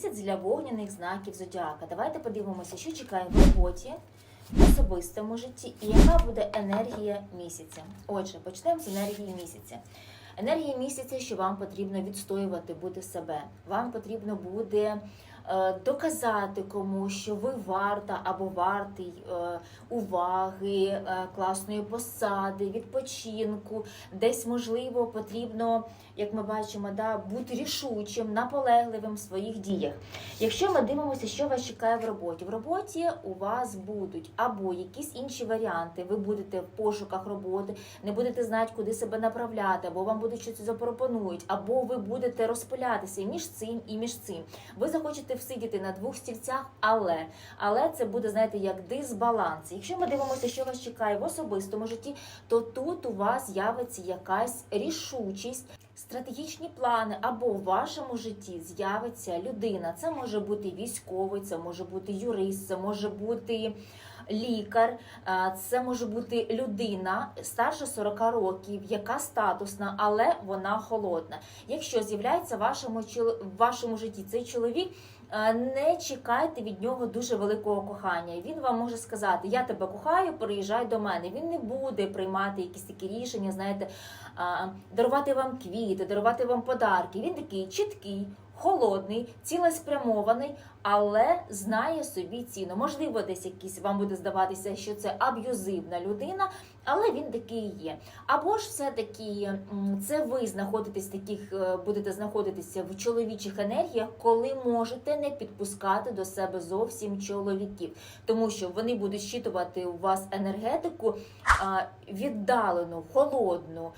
місяць для вогняних знаків зодіака. Давайте подивимося, що чекає в роботі, в особистому житті і яка буде енергія місяця. Отже, почнемо з енергії місяця. Енергія місяця, що вам потрібно відстоювати, бути себе. Вам потрібно буде доказати комусь, що ви варта або вартий е, уваги, е, класної посади, відпочинку. Десь можливо потрібно, як ми бачимо, да, бути рішучим, наполегливим в своїх діях. Якщо ми дивимося, що вас чекає в роботі, в роботі у вас будуть або якісь інші варіанти, ви будете в пошуках роботи, не будете знати, куди себе направляти, або вам будуть щось запропонують, або ви будете розпилятися між цим і між цим. Ви захочете всидіти на двох стільцях, але але це буде, знаєте, як дисбаланс. Якщо ми дивимося, що вас чекає в особистому житті, то тут у вас з'явиться якась рішучість. Стратегічні плани або в вашому житті з'явиться людина. Це може бути військовий, це може бути юрист, це може бути лікар, це може бути людина старше 40 років, яка статусна, але вона холодна. Якщо з'являється в вашому в житті цей чоловік. Не чекайте від нього дуже великого кохання. Він вам може сказати: Я тебе кохаю, приїжджай до мене. Він не буде приймати якісь такі рішення, знаєте, дарувати вам квіти, дарувати вам подарки. Він такий чіткий, холодний, цілеспрямований, але знає собі ціну. Можливо, десь якийсь вам буде здаватися, що це аб'юзивна людина, але він такий є. Або ж все-таки це ви знаходитесь таких, е, будете знаходитися в чоловічих енергіях, коли можете не підпускати до себе зовсім чоловіків, тому що вони будуть щитувати у вас енергетику віддалену, холодну.